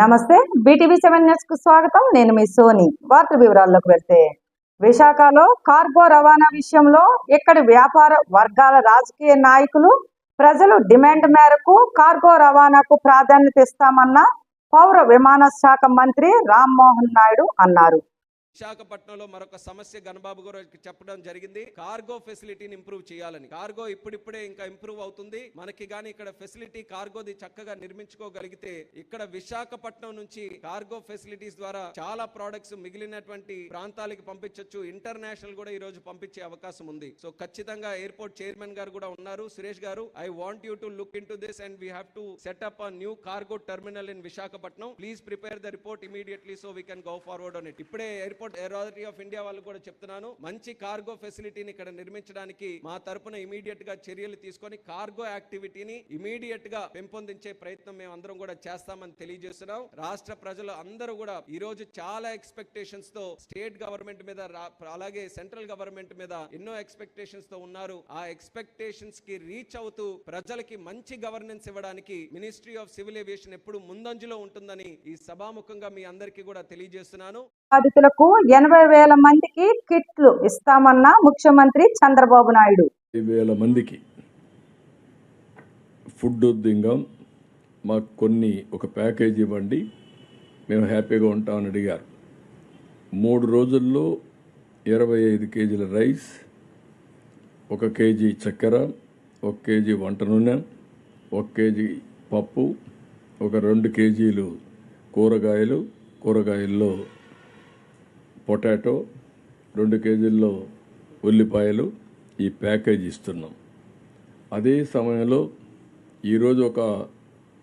నమస్తే. BTV seven న్యూస్కు స్వాగతం. నేను మీ సోని. వార్త వివరాల్లోకి వెళ్తే విశాఖలో కార్గో రవాణా విషయంలో ఇక్కడి వ్యాపార వర్గాల రాజకీయ నాయకులు ప్రజలు డిమాండ్ మేరకు కార్గో రవాణాకు ప్రాధాన్యత ఇస్తామన్న పౌర విమాన శాఖ మంత్రి రామ్మోహన్ నాయుడు అన్నారు. విశాఖపట్నంలో మరొక సమస్య గణబాబు గారు చెప్పడం జరిగింది. కార్గో ఫెసిలిటీని ఇంప్రూవ్ చేయాలని. కార్గో ఇప్పుడిప్పుడే ఇంకా ఇంప్రూవ్ అవుతుంది. మనకి గాని ఇక్కడ ఫెసిలిటీ కార్గోది చక్కగా నిర్మించుకోగలిగితే ఇక్కడ విశాఖపట్నం నుంచి కార్గో ఫెసిలిటీస్ ద్వారా చాలా ప్రోడక్ట్స్ మిగిలినటువంటి ప్రాంతాలకి పంపించవచ్చు ఇంటర్నేషనల్ కూడా ఈ రోజు పంపించే అవకాశం ఉంది. సో ఖచ్చితంగా ఎయిర్పోర్ట్ చైర్మన్ గారు కూడా ఉన్నారు. Suresh garu I want you to look in this and we have to set up a new cargo terminal in Visakhapatnam. Please prepare the report immediately so we can go forward on it. ఇప్పుడే airport airport authority of India వాళ్ళు కూడా చెప్తున్నాను. మంచి cargo ఫెసిలిటీని ఇక్కడ నిర్మించడానికి మా తరపున ఇమీడియట్గా చర్యలు తీసుకొని కార్గో యాక్టివిటీని ఇమీడియట్గా పెంపొందించే ప్రయత్నం మేము అందరం కూడా చేస్తామని తెలియజేస్తున్నాం. రాష్ట్ర ప్రజలు అందరూ కూడా ఈ రోజు చాలా ఎక్స్పెక్టేషన్స్తో స్టేట్ గవర్నమెంట్ మీద రా- అలాగే సెంట్రల్ గవర్నమెంట్ మీద ఎన్నో ఎక్స్పెక్టేషన్స్తో ఉన్నారు. ఆ ఎక్స్పెక్టేషన్స్కి రీచ్ అవుతూ ప్రజలకి మంచి గవర్నెన్స్ ఇవ్వడానికి మినిస్ట్రీ ఆఫ్ సివిల్ ఏవియేషన్ ఎప్పుడు ముందంజలో ఉంటుందని ఈ సభాముఖంగా మీ అందరికీ కూడా తెలియజేస్తున్నాను. బాధితులకు ఎనభై వేల మందికి కిట్లు ఇస్తామన్న ముఖ్యమంత్రి చంద్రబాబు నాయుడు. వేల మందికి ఫుడ్ దింగం మాకు కొన్ని ఒక ప్యాకేజ్ ఇవ్వండి మేము హ్యాపీగా ఉంటామని అడిగారు. మూడు రోజుల్లో ఇరవై ఐదు కేజీల రైస్ ఒక కేజీ చక్కెర ఒక కేజీ వంట నూనె ఒక కేజీ పప్పు ఒక రెండు కేజీలు కూరగాయలు కూరగాయల్లో పొటాటో రెండు కేజీల్లో ఉల్లిపాయలు ఈ ప్యాకేజ్ ఇస్తున్నాం. అదే సమయంలో ఈరోజు ఒక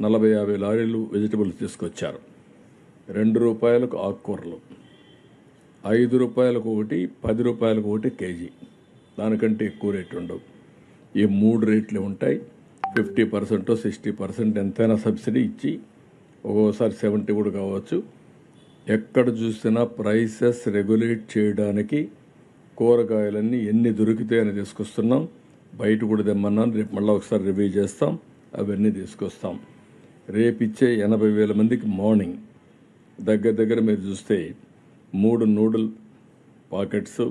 నలభై యాభై లారీలు వెజిటబుల్స్ తీసుకొచ్చారు. రెండు రూపాయలకు ఆకుకూరలు ఐదు రూపాయలకు ఒకటి పది రూపాయలకు ఒకటి కేజీ. దానికంటే ఎక్కువ రేటు ఉండవు. ఈ మూడు రేట్లు ఉంటాయి. ఫిఫ్టీ పర్సెంట్ సిక్స్టీ పర్సెంట్ ఎంతైనా సబ్సిడీ ఇచ్చి ఒక్కోసారి సెవెంటీ కూడా కావచ్చు. ఎక్కడ చూసినా ప్రైసెస్ రెగ్యులేట్ చేయడానికి కూరగాయలన్నీ ఎన్ని దొరుకుతాయని తీసుకొస్తున్నాం. బయట కూడా తెమ్మన్నాను. రేపు మళ్ళీ ఒకసారి రివ్యూ చేస్తాం. అవన్నీ తీసుకొస్తాం. రేపు ఇచ్చే ఎనభై వేల మందికి మార్నింగ్ దగ్గర దగ్గర మీరు చూస్తే మూడు noodle packets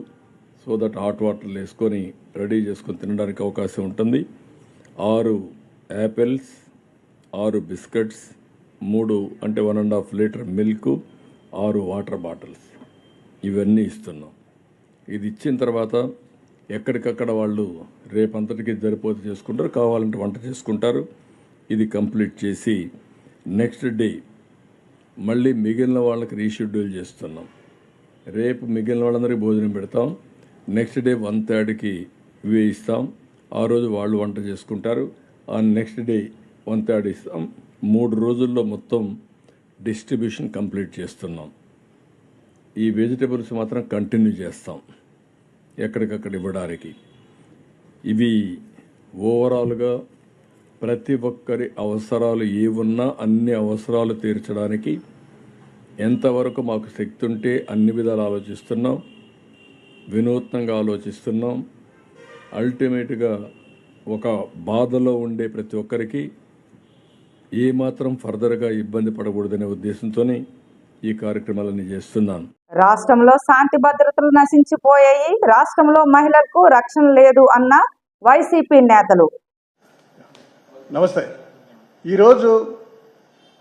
so that hot వాటర్లు వేసుకొని రెడీ చేసుకొని తినడానికి అవకాశం ఉంటుంది. ఆరు యాపిల్స్ ఆరు బిస్కెట్స్ మూడు అంటే one and half litre milk ఆరు వాటర్ బాటిల్స్. ఇవన్నీ ఇస్తున్నాం. ఇది ఇచ్చిన తర్వాత ఎక్కడికక్కడ వాళ్ళు రేపంతటికి జరిపోతే చేసుకుంటారు కావాలంటే వంట చేసుకుంటారు. ఇది కంప్లీట్ చేసి నెక్స్ట్ డే మళ్ళీ మిగిలిన వాళ్ళకి రీషెడ్యూల్ చేస్తున్నాం. రేపు మిగిలిన వాళ్ళందరికీ భోజనం పెడతాం. నెక్స్ట్ డే వన్ థర్డ్కి ఇవే ఇస్తాం. ఆ రోజు వాళ్ళు వంట చేసుకుంటారు. ఆ నెక్స్ట్ డే వన్ థర్డ్ ఇస్తాం. మూడు రోజుల్లో మొత్తం డిస్ట్రిబ్యూషన్ కంప్లీట్ చేస్తున్నాం. ఈ వెజిటబుల్స్ మాత్రం కంటిన్యూ చేస్తాం. ఎక్కడికక్కడ ఇవ్వడానికి. ఇవి ఓవరాల్గా ప్రతి ఒక్కరి అవసరాలు ఏ ఉన్నా అన్ని అవసరాలు తీర్చడానికి ఎంతవరకు మాకు శక్తి ఉంటే అన్ని విధాలు ఆలోచిస్తున్నాం. వినూత్నంగా ఆలోచిస్తున్నాం. అల్టిమేట్గా ఒక బాధలో ఉండే ప్రతి ఒక్కరికి ఏమాత్రం ఫర్దర్గా ఇబ్బంది పడకూడదనే ఉద్దేశంతోనే ఈ కార్యక్రమాలన్నీ చేస్తున్నాను రాష్ట్రంలో శాంతి భద్రతలు నశించిపోయాయి. రాష్ట్రంలో మహిళలకు రక్షణ లేదు అన్న వైసీపీ నేతలు. నమస్తే. ఈరోజు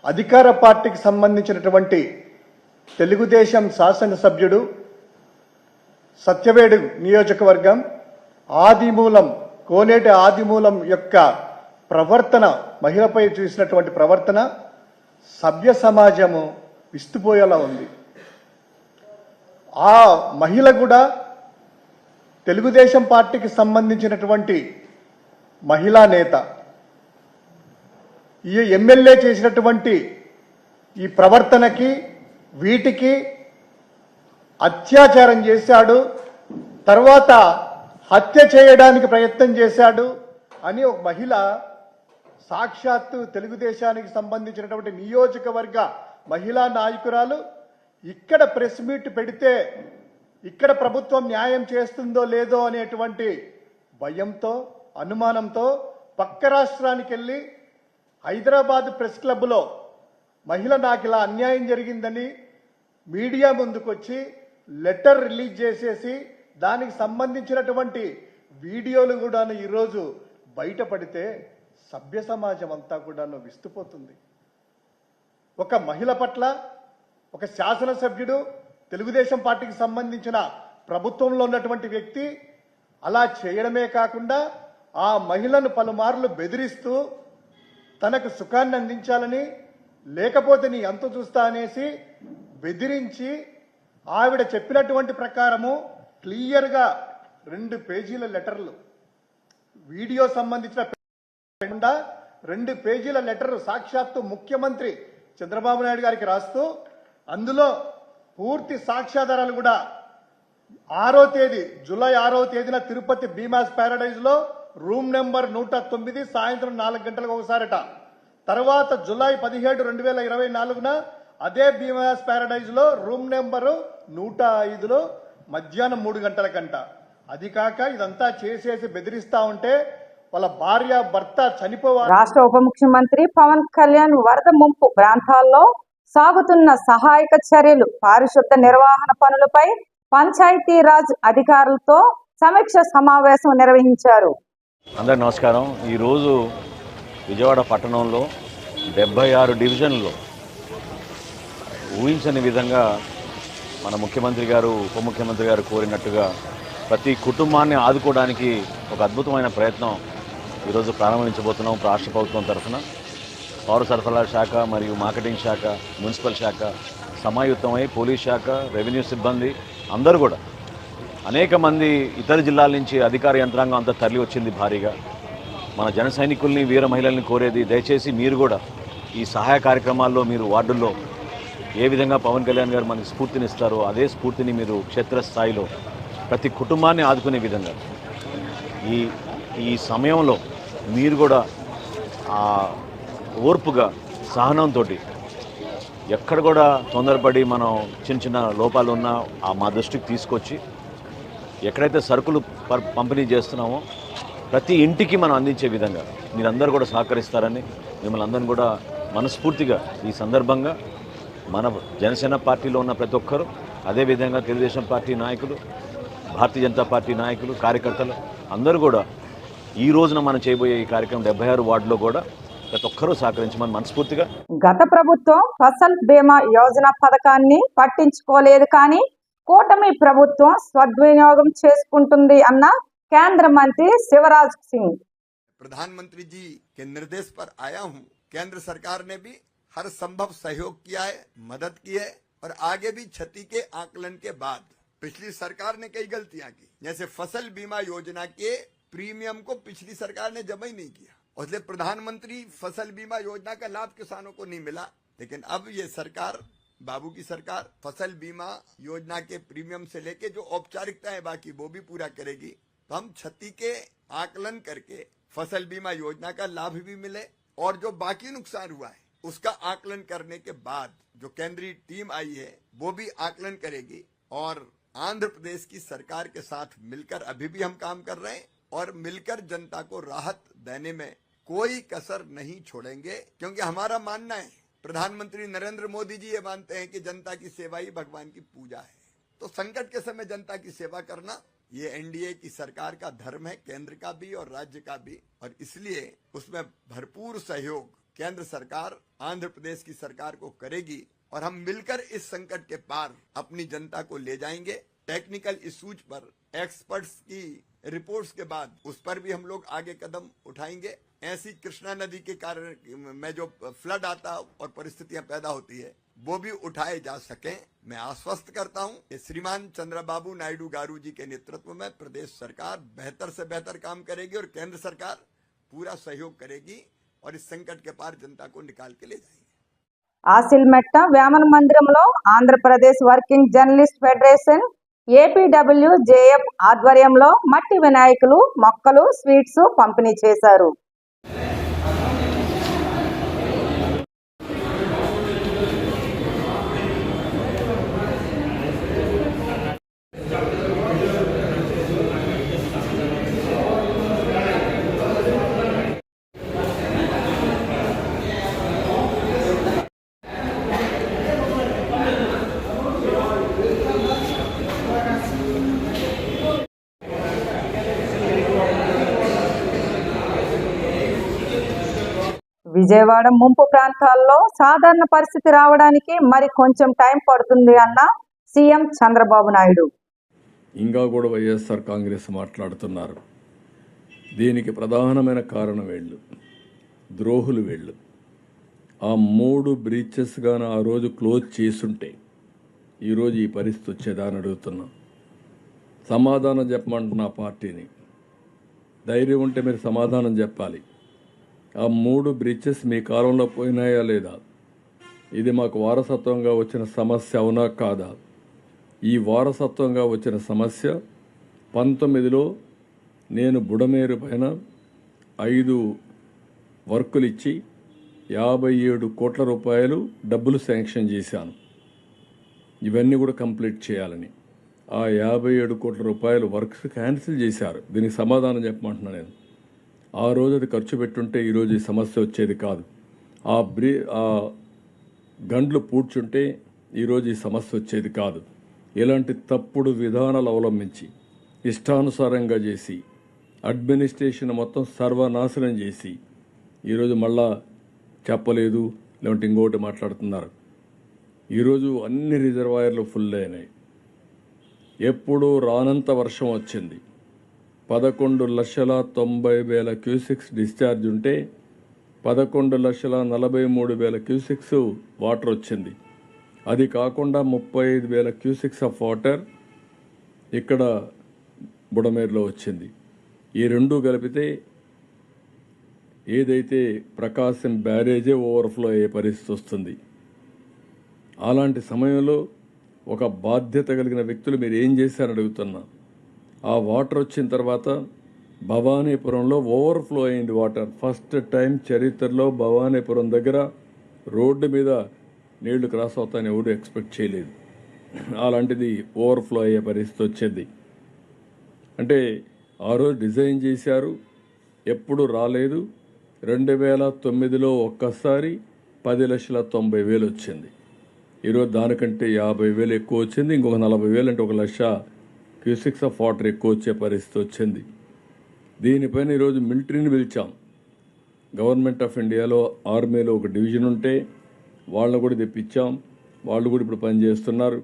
అధికార పార్టీకి సంబంధించినటువంటి తెలుగుదేశం శాసనసభ్యుడు సత్యవేడు నియోజకవర్గం ఆదిమూలం కోనేటి ఆదిమూలం యొక్క ప్రవర్తన మహిళపై చూసినటువంటి ప్రవర్తన సభ్య సమాజము విస్తుపోయేలా ఉంది. ఆ మహిళ కూడా తెలుగుదేశం పార్టీకి సంబంధించినటువంటి మహిళా నేత. ఈ ఎమ్మెల్యే చేసినటువంటి ఈ ప్రవర్తనకి వీటికి అత్యాచారం చేశాడు తర్వాత హత్య చేయడానికి ప్రయత్నం చేశాడు అని ఒక మహిళ సాక్షాత్తు తెలుగుదేశానికి సంబంధించినటువంటి నియోజకవర్గ మహిళా నాయకురాలు ఇక్కడ ప్రెస్ మీట్ పెడితే ఇక్కడ ప్రభుత్వం న్యాయం చేస్తుందో లేదో అనేటువంటి భయంతో అనుమానంతో పక్క రాష్ట్రానికి వెళ్ళి హైదరాబాద్ ప్రెస్ క్లబ్లో మహిళ నాకు ఇలా అన్యాయం జరిగిందని మీడియా ముందుకొచ్చి లెటర్ రిలీజ్ చేసేసి దానికి సంబంధించినటువంటి వీడియోలు కూడా ఈరోజు బయటపడితే సభ్య సమాజం అంతా కూడాను విస్తుపోతుంది. ఒక మహిళ పట్ల ఒక శాసనసభ్యుడు తెలుగుదేశం పార్టీకి సంబంధించిన ప్రభుత్వంలో ఉన్నటువంటి వ్యక్తి అలా చేయడమే కాకుండా ఆ మహిళను పలుమార్లు బెదిరిస్తూ తనకు సుఖాన్ని అందించాలని లేకపోతే నీ ఎంత చూస్తా అనేసి బెదిరించి ఆవిడ చెప్పినటువంటి ప్రకారము క్లియర్గా రెండు పేజీల లెటర్లు వీడియో సంబంధించిన రెండు పేజీల లెటర్ సాక్షాత్తు ముఖ్యమంత్రి చంద్రబాబు నాయుడు గారికి రాస్తూ అందులో పూర్తి సాక్ష్యాధారాలు కూడా ఆరో తేదీ జూలై ఆరో తేదీన తిరుపతి భీమాస్ ప్యారడైజ్లో రూమ్ నెంబర్ నూట తొమ్మిది సాయంత్రం నాలుగు గంటలకు ఒకసారట. తర్వాత జూలై పదిహేడు రెండు వేల ఇరవై నాలుగున అదే భీమాస్ ప్యారడైజ్లో రూమ్ నెంబరు నూట ఐదులో మధ్యాహ్నం మూడు గంటలకంట. అది కాక ఇదంతా చేసేసి బెదిరిస్తా ఉంటే వాళ్ళ భార్య భర్త చనిపోవాలి రాష్ట్ర ఉప ముఖ్యమంత్రి పవన్ కళ్యాణ్ వరద ముంపు ప్రాంతాల్లో సాగుతున్న సహాయక చర్యలు పారిశుద్ధ నిర్వహణ పనులపై పంచాయతీరాజ్ అధికారులతో సమీక్ష సమావేశం నిర్వహించారు. అందరికి నమస్కారం. ఈరోజు విజయవాడ పట్టణంలో డెబ్బై ఆరు డివిజన్లో ఊహించని విధంగా మన ముఖ్యమంత్రి గారు ఉప ముఖ్యమంత్రి గారు కోరినట్టుగా ప్రతి కుటుంబాన్ని ఆదుకోవడానికి ఒక అద్భుతమైన ప్రయత్నం ఈరోజు ప్రారంభించబోతున్నాం రాష్ట్ర ప్రభుత్వం తరఫున. పౌర సరఫరాల శాఖ మరియు మార్కెటింగ్ శాఖ మున్సిపల్ శాఖ సమాయుత్తమై పోలీస్ శాఖ రెవెన్యూ సిబ్బంది అందరూ కూడా అనేక మంది ఇతర జిల్లాల నుంచి అధికార యంత్రాంగం అంతా తరలి వచ్చింది భారీగా. మన జన సైనికుల్ని వీర మహిళల్ని కోరేది దయచేసి మీరు కూడా ఈ సహాయ కార్యక్రమాల్లో మీరు వార్డుల్లో ఏ విధంగా పవన్ కళ్యాణ్ గారు మనకి స్ఫూర్తినిస్తారో అదే స్ఫూర్తిని మీరు క్షేత్రస్థాయిలో ప్రతి కుటుంబాన్ని ఆదుకునే విధంగా. ఈ ఈ సమయంలో మీరు కూడా ఆ ఓర్పుగా సహనంతో ఎక్కడ కూడా తొందరపడి మనం చిన్న చిన్న లోపాలు ఉన్నా ఆ మా దృష్టికి తీసుకొచ్చి ఎక్కడైతే సరుకులు పంపిణీ చేస్తున్నామో ప్రతి ఇంటికి మనం అందించే విధంగా మీరందరూ కూడా సహకరిస్తారని మిమ్మల్ని అందరిని కూడా మనస్ఫూర్తిగా ఈ సందర్భంగా మన జనసేన పార్టీలో ఉన్న ప్రతి ఒక్కరూ అదేవిధంగా తెలుగుదేశం పార్టీ నాయకులు భారతీయ జనతా పార్టీ నాయకులు కార్యకర్తలు అందరూ కూడా ఈ రోజున మనం చేయబోయే ఈ కార్యక్రమం డెబ్బై ఆరు వార్డులో కూడా ప్రతి ఒక్కరూ సహకరించమని మనస్ఫూర్తిగా గత ప్రభుత్వం ఫసల్ బీమా యోజన పథకాన్ని పట్టించుకోలేదు కానీ కూటమి ప్రభుత్వం సద్వినియోగం చేసుకుంటుంది అన్న కేంద్ర మంత్రి శివరాజ్ సింగ్ प्रधानमंत्री जी के निर्देश पर आया हूं केंद्र सरकार ने भी हर संभव सहयोग किया है मदद की है और आगे भी क्षति के आकलन के बाद पिछली सरकार ने कई गलतियां की जैसे फसल बीमा योजना के प्रीमियम को पिछली सरकार ने जमा ही नहीं किया। और इसलिए प्रधानमंत्री फ़सल बीमा योजना का लाभ किसानों को नहीं मिला। लेकिन अब ये सरकार, बाबू की सरकार, फ़सल बीमा योजना के प्रीमियम से लेके जो औपचारिकता है बाकी, वो भी पूरा करेगी। तो हम क्षति के आकलन करके फ़सल बीमा योजना का लाभ भी मिले और जो बाकी नुकसान हुआ है, उसका आकलन करने के बाद जो केंद्रीय टीम आई है, वो भी आकलन करेगी। और आंध्र प्रदेश की सरकार के साथ मिलकर अभी भी हम काम कर रहे हैं। और मिलकर जनता को राहत देने में कोई कसर नहीं छोड़ेंगे, क्योंकि हमारा मानना है, प्रधानमंत्री नरेंद्र मोदी जी ये मानते हैं कि जनता की सेवा ही भगवान की पूजा है। तो संकट के समय जनता की सेवा करना, ये एनडीए की सरकार का धर्म है, केंद्र का भी और राज्य का भी, और इसलिए उसमें भरपूर सहयोग केंद्र सरकार, आंध्र प्रदेश की सरकार को करेगी, और हम मिलकर इस संकट के पार अपनी जनता को ले जाएँगे। टेक्निकल इश्यूज़ पर, एक्सपर्ट्स की रिपोर्ट्स के बाद उस पर भी हम लोग आगे कदम उठाएंगे ऐसी कृष्णा नदी के कारण में जो फ्लड आता और परिस्थितियां पैदा होती है वो भी उठाए जा सके मैं आश्वस्त करता हूं कि श्रीमान चंद्रबाबू नायडू गारू जी के नेतृत्व में प्रदेश सरकार बेहतर से बेहतर काम करेगी और केंद्र सरकार पूरा सहयोग करेगी और इस संकट के पार जनता को निकाल के ले जाएगी ఆసిల్మెట్ట వేమన మందిరంలో Andhra Pradesh working journalist federation APW JF ఆధ్వర్యంలో మట్టి వినాయకులు మొక్కలు స్వీట్స్ పంపిణీ చేశారు. విజయవాడ ముంపు ప్రాంతాల్లో సాధారణ పరిస్థితి రావడానికి మరి కొంచెం టైం పడుతుంది అన్న సీఎం చంద్రబాబు నాయుడు. ఇంకా కూడా వైఎస్ఆర్ కాంగ్రెస్ మాట్లాడుతున్నారు. దీనికి ప్రధానమైన కారణం వీళ్ళు ద్రోహులు వీళ్ళు. ఆ మూడు బ్రీచెస్ గాన ఆ రోజు క్లోజ్ చేసుంటే ఈరోజు ఈ పరిస్థితి వచ్చేదా అని అడుగుతున్నా. సమాధానం చెప్పమంటున్నా పార్టీని. ధైర్యం ఉంటే మీరు సమాధానం చెప్పాలి. ఆ మూడు బ్రిడ్జెస్ మీ కాలంలో పోయినాయా లేదా? ఇది మాకు వారసత్వంగా వచ్చిన సమస్య అవునా కాదా? ఈ వారసత్వంగా వచ్చిన సమస్య పంతొమ్మిదిలో నేను బుడమేరు పైన ఐదు వర్కులు ఇచ్చి యాభై ఏడు కోట్ల రూపాయలు డబ్బులు శాంక్షన్ చేశాను. ఇవన్నీ కూడా కంప్లీట్ చేయాలని. ఆ యాభై ఏడు కోట్ల రూపాయలు వర్క్స్ క్యాన్సిల్ చేశారు. దీనికి సమాధానం చెప్పమంటున్నాను నేను. ఆ రోజు అది ఖర్చు పెట్టుంటే ఈరోజు ఈ సమస్య వచ్చేది కాదు. ఆ బ్రీ ఆ గండ్లు పూడ్చుంటే ఈరోజు ఈ సమస్య వచ్చేది కాదు. ఇలాంటి తప్పుడు విధానాలు అవలంబించి ఇష్టానుసారంగా చేసి అడ్మినిస్ట్రేషన్ మొత్తం సర్వనాశనం చేసి ఈరోజు మళ్ళా చెప్పలేదు లేదంటే ఇంకోటి మాట్లాడుతున్నారు. ఈరోజు అన్ని రిజర్వాయర్లు ఫుల్ అయినాయి ఎప్పుడూ రానంత వర్షం వచ్చింది. పదకొండు లక్షల తొంభై వేల క్యూసిక్స్ డిశ్చార్జ్ ఉంటే పదకొండు లక్షల నలభై మూడు వేల క్యూసిక్స్ వాటర్ వచ్చింది. అది కాకుండా ముప్పై ఐదు వేల క్యూసిక్స్ ఆఫ్ వాటర్ ఇక్కడ బుడమేరులో వచ్చింది. ఈ రెండు కలిపితే ఏదైతే ప్రకాశం బ్యారేజే ఓవర్ఫ్లో అయ్యే పరిస్థితి వస్తుంది. అలాంటి సమయంలో ఒక బాధ్యత కలిగిన వ్యక్తులు మీరు ఏం చేశారని అడుగుతున్నా. ఆ వాటర్ వచ్చిన తర్వాత భవానీపురంలో ఓవర్ఫ్లో అయింది వాటర్. ఫస్ట్ టైం చరిత్రలో భవానీపురం దగ్గర రోడ్డు మీద నీళ్ళు క్రాస్ అవుతాయని ఎవరు ఎక్స్పెక్ట్ చేయలేదు. అలాంటిది ఓవర్ఫ్లో అయ్యే పరిస్థితి వచ్చింది. అంటే ఆ రోజు డిజైన్ చేశారు ఎప్పుడు రాలేదు. రెండు వేల తొమ్మిదిలో ఒక్కసారి పది లక్షల తొంభై వేలు వచ్చింది. ఈరోజు దానికంటే యాభై వేలు ఎక్కువ వచ్చింది ఇంకొక నలభై వేలు అంటే ఒక లక్ష క్యూసిక్స్ ఆఫ్ వాటర్ ఎక్కువ వచ్చే పరిస్థితి వచ్చింది. దీనిపైన ఈరోజు మిలిటరీని పిలిచాం. గవర్నమెంట్ ఆఫ్ ఇండియాలో ఆర్మీలో ఒక డివిజన్ ఉంటే వాళ్ళని కూడా తెప్పించాం. వాళ్ళు కూడా ఇప్పుడు పనిచేస్తున్నారు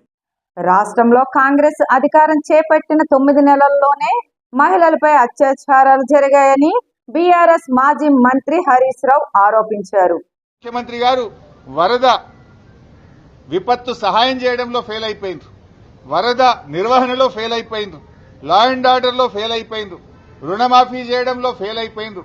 రాష్ట్రంలో కాంగ్రెస్ అధికారం చేపట్టిన తొమ్మిది నెలల్లోనే మహిళలపై అత్యాచారాలు జరిగాయని బీఆర్ఎస్ మాజీ మంత్రి హరీష్ రావు ఆరోపించారు. ముఖ్యమంత్రి గారు వరద విపత్తు సహాయం చేయడంలో ఫెయిల్ అయిపోయింది వరద నిర్వహణలో ఫెయిల్ అయిపోయింది. లా అండ్ ఆర్డర్లో ఫెయిల్ అయిపోయింది. రుణమాఫీ చేయడంలో ఫెయిల్ అయిపోయింది.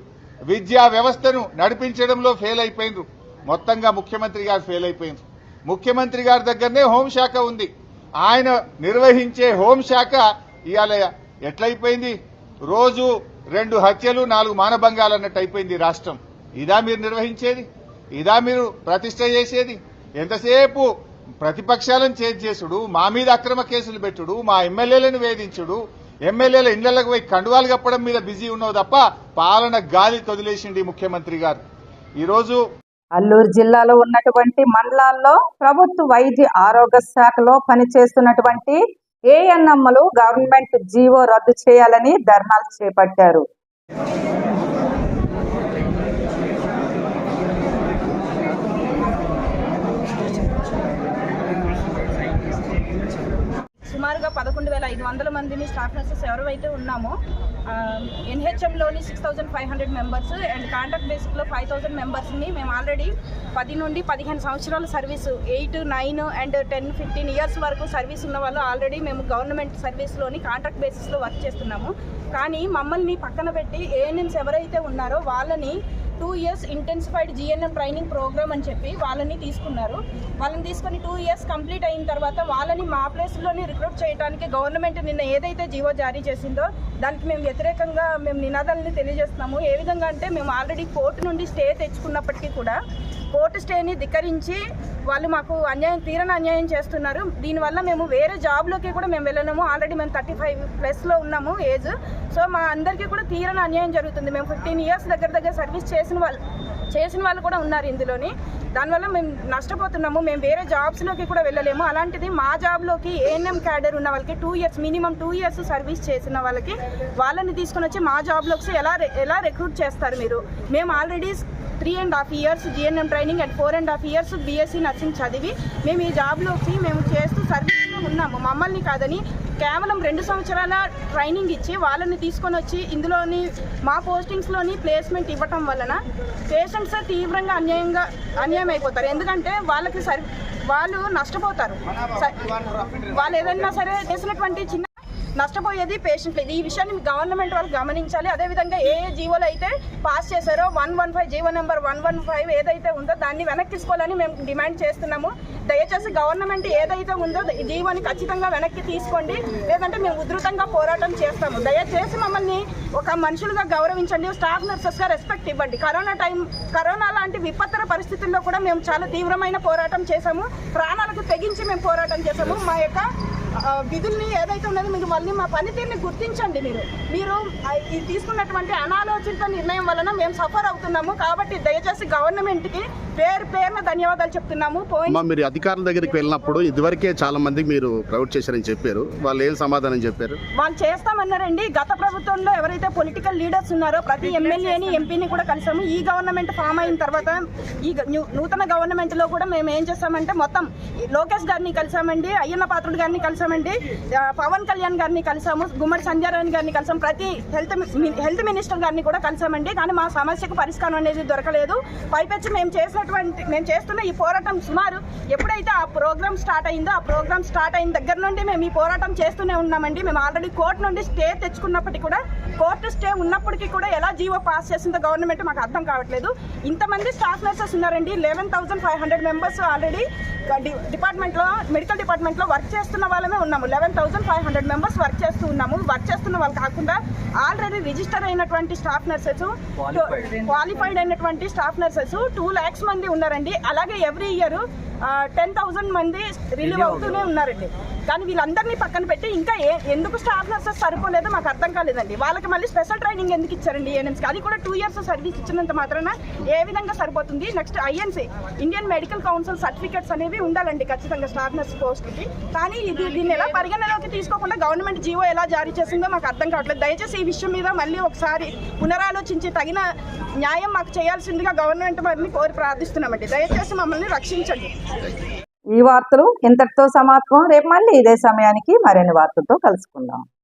విద్యా వ్యవస్థను నడిపించడంలో ఫెయిల్ అయిపోయింది. మొత్తంగా ముఖ్యమంత్రి గారు ఫెయిల్ అయిపోయింది. ముఖ్యమంత్రి గారి దగ్గరనే హోంశాఖ ఉంది. ఆయన నిర్వహించే హోంశాఖ ఇవాళ ఎట్లయిపోయింది? రోజు రెండు హత్యలు నాలుగు మానభంగాలు అన్నట్టు అయిపోయింది రాష్ట్రం. ఇదా మీరు నిర్వహించేది? ఇదా మీరు ప్రతిష్ట చేసేది? ఎంతసేపు ప్రతిపక్షాలను చేజ్ చేసుడు మా మీద అక్రమ కేసులు పెట్టుడు మా ఎమ్మెల్యేలను వేధించుడు ఎమ్మెల్యేల ఇళ్ళకు పోయి కండువాలు కప్పడం మీద బిజీ ఉన్నావు తప్ప పాలన గాలి తొదిలేసిండి ముఖ్యమంత్రి గారు. ఈరోజు అల్లూరు జిల్లాలో ఉన్నటువంటి మండలాల్లో ప్రభుత్వ వైద్య ఆరోగ్య శాఖలో పనిచేస్తున్నటువంటి ఏఎన్ఎంలు గవర్నమెంట్ జీవో రద్దు చేయాలని ధర్నాలు చేపట్టారు సుమారుగా పదకొండు వేల ఐదు వందల మందిని స్టాఫ్ నర్సెస్ ఎవరైతే ఉన్నామో ఎన్హెచ్ఎంలోని six thousand five hundred members and contract బేసిక్లో five thousand మెంబర్స్ని మేము ఆల్రెడీ పది నుండి పదిహేను సంవత్సరాల service eight nine and ten fifteen years వరకు సర్వీస్ ఉన్న వాళ్ళు ఆల్రెడీ మేము గవర్నమెంట్ సర్వీస్లోని కాంట్రాక్ట్ బేసిస్లో వర్క్ చేస్తున్నాము. కానీ మమ్మల్ని పక్కన పెట్టి ఏఎన్ఎంస్ ఎవరైతే ఉన్నారో వాళ్ళని two years intensified GNM training programme అని చెప్పి వాళ్ళని తీసుకున్నారు. వాళ్ళని తీసుకొని టూ ఇయర్స్ కంప్లీట్ అయిన తర్వాత వాళ్ళని మా ప్లేస్లోని రిక్రూట్ చేయడానికి గవర్నమెంట్ నిన్న ఏదైతే జీవో జారీ చేసిందో దానికి మేము వ్యతిరేకంగా మేము నినాదాలని తెలియజేస్తున్నాము. ఏ విధంగా అంటే మేము ఆల్రెడీ కోర్టు నుండి స్టే తెచ్చుకున్నప్పటికీ కూడా కోర్టు స్టేని ధిక్కరించి వాళ్ళు మాకు అన్యాయం తీరని అన్యాయం చేస్తున్నారు. దీనివల్ల మేము వేరే జాబ్లోకి కూడా మేము వెళ్ళలేము. ఆల్రెడీ మేము థర్టీ ఫైవ్ ప్లస్లో ఉన్నాము ఏజ్. సో మా అందరికీ కూడా తీరని అన్యాయం జరుగుతుంది. మేము ఫిఫ్టీన్ ఇయర్స్ దగ్గర దగ్గర సర్వీస్ చేసిన వాళ్ళు చేసిన వాళ్ళు కూడా ఉన్నారు ఇందులోని. దానివల్ల మేము నష్టపోతున్నాము. మేము వేరే జాబ్స్లోకి కూడా వెళ్ళలేము. అలాంటిది మా జాబ్లోకి ఏఎన్ఎం క్యాడర్ ఉన్న వాళ్ళకి two years minimum two years service చేసిన వాళ్ళకి వాళ్ళని తీసుకుని వచ్చి మా జాబ్లోకి ఎలా ఎలా రిక్రూట్ చేస్తారు మీరు? మేము already three and half years GNM training and four and half years BSc nursing చదివి మేము ఈ జాబ్లోకి మేము చేస్తూ సర్వీస్లో ఉన్నాము. మమ్మల్ని కాదని కేవలం రెండు సంవత్సరాల ట్రైనింగ్ ఇచ్చి వాళ్ళని తీసుకొని వచ్చి ఇందులోని మా పోస్టింగ్స్లోని ప్లేస్మెంట్ ఇవ్వటం వలన పేషెంట్స్ తీవ్రంగా అన్యాయంగా అన్యాయం అయిపోతారు. ఎందుకంటే వాళ్ళకి సరి వాళ్ళు నష్టపోతారు. వాళ్ళు ఏదైనా సరే చేసినటువంటి చిన్న నష్టపోయేది పేషెంట్ ఇది ఈ విషయాన్ని గవర్నమెంట్ వాళ్ళు గమనించాలి. అదేవిధంగా ఏ ఏ జీవోలు అయితే పాస్ చేశారో one one five GO number one one five ఏదైతే ఉందో దాన్ని వెనక్కి తీసుకోవాలని మేము డిమాండ్ చేస్తున్నాము. దయచేసి గవర్నమెంట్ ఏదైతే ఉందో జీవోని ఖచ్చితంగా వెనక్కి తీసుకోండి. లేదంటే మేము ఉధృతంగా పోరాటం చేస్తాము. దయచేసి మమ్మల్ని ఒక మనుషులుగా గౌరవించండి. స్టాఫ్ నర్సెస్గా రెస్పెక్ట్ ఇవ్వండి. కరోనా టైం కరోనా లాంటి విపత్తర పరిస్థితుల్లో కూడా మేము చాలా తీవ్రమైన పోరాటం చేశాము. ప్రాణాలకు తెగించి మేము పోరాటం చేశాము. మా యొక్క విధుల్ని ఏదైతే ఉన్నదో మీరు మళ్ళీ మా పనితీరుని గుర్తించండి మీరు. మీరు ఇది తీసుకున్నటువంటి అనాలోచిత నిర్ణయం వలన మేము సఫర్ అవుతున్నాము. కాబట్టి దయచేసి గవర్నమెంట్కి పేరు పేరున ధన్యవాదాలు చెప్తున్నాము. మీరు అధికారుల దగ్గరికి వెళ్ళినప్పుడు ఇదివరకే చాలా మందికి మీరు ప్రొవైడ్ చేశారని చెప్పారు. వాళ్ళు ఏం సమాధానం చెప్పారు? వాళ్ళు చేస్తామన్నారండి. గత ప్రభుత్వంలో ఎవరైతే పొలిటికల్ లీడర్స్ ఉన్నారో ప్రతి ఎమ్మెల్యేని ఎంపీని కూడా కలిసాము. ఈ గవర్నమెంట్ ఫామ్ అయిన తర్వాత ఈ నూతన గవర్నమెంట్లో కూడా మేము ఏం చేస్తామంటే మొత్తం ఈ లోకేష్ గారిని కలిసామండి అయ్యన్న పాత్రుడు గారిని కలిసామండి పవన్ కళ్యాణ్ గారిని కలిసాము గుమ్మడి సంజయరాణి గారిని కలిసాం ప్రతి హెల్త్ హెల్త్ మినిస్టర్ గారిని కూడా కలిసామండి. కానీ మా సమస్యకు పరిష్కారం అనేది దొరకలేదు. పైపెచ్చి మేము చేసినటువంటి మేము చేస్తున్న ఈ పోరాటం సుమారు ఎప్పుడైతే ఆ ప్రోగ్రామ్ స్టార్ట్ అయిందో ఆ ప్రోగ్రామ్ స్టార్ట్ అయిన దగ్గర నుండి మేము ఈ పోరాటం చేస్తూనే ఉన్నామండి. మేము ఆల్రెడీ కోర్టు నుండి స్టే తెచ్చుకున్నప్పటికీ కూడా కోర్టు స్టే ఉన్నప్పటికీ కూడా ఎలా జీవో పాస్ చేసిందో గవర్నమెంట్ మాకు అర్థం కావట్లేదు. ఇంతమంది స్టాఫ్ నర్సెస్ ఉన్నారండి. Eleven thousand five hundred members already డిపార్ట్మెంట్లో మెడికల్ డిపార్ట్మెంట్లో వర్క్ చేస్తున్న వాళ్ళమే ఉన్నాము. Eleven thousand five hundred members work చేస్తూ ఉన్నాము. వర్క్ చేస్తున్న వాళ్ళు కాకుండా ఆల్రెడీ రిజిస్టర్ అయినటువంటి స్టాఫ్ నర్సెస్ క్వాలిఫైడ్ అయినటువంటి స్టాఫ్ నర్సెస్ టూ ల్యాక్స్ మంది ఉన్నారండి. అలాగే ఎవ్రీ ఇయర్ టెన్ థౌసండ్ మంది రిలీవ్ అవుతూనే ఉన్నారండి. కానీ వీళ్ళందరినీ పక్కన పెట్టి ఇంకా ఎందుకు స్టాఫ్ నర్సెస్ సరిపోలేదో మాకు అర్థం కాలేదండి. వాళ్ళకి మళ్ళీ స్పెషల్ ట్రైనింగ్ ఎందుకు ఇచ్చారండి ఏఎన్ఎంస్కి అది కూడా టూ ఇయర్స్ సర్వీస్ ఇచ్చినంత మాత్రాన ఏ విధంగా సరిపోతుంది? Next INC Indian medical council certificates అనేవి ఉండాలండి ఖచ్చితంగా స్టాఫ్ నర్స్ పోస్ట్కి కానీ ఇది దీన్ని ఎలా పరిగణలోకి తీసుకోకుండా గవర్నమెంట్ జీవో ఎలా జారీ చేసిందో మాకు అర్థం కావట్లేదు. దయచేసి ఈ విషయం మీద మళ్ళీ ఒకసారి పునరాలోచించి తగిన న్యాయం మాకు చేయాల్సిందిగా గవర్నమెంట్ వారిని కోరి ప్రార్థిస్తున్నామండి. దయచేసి మమ్మల్ని రక్షించండి. ఈ వార్తలు ఇంతటితో సమాప్తం. రేపు మళ్ళీ ఇదే సమయానికి మరిన్ని వార్తలతో కలుసుకుందాం.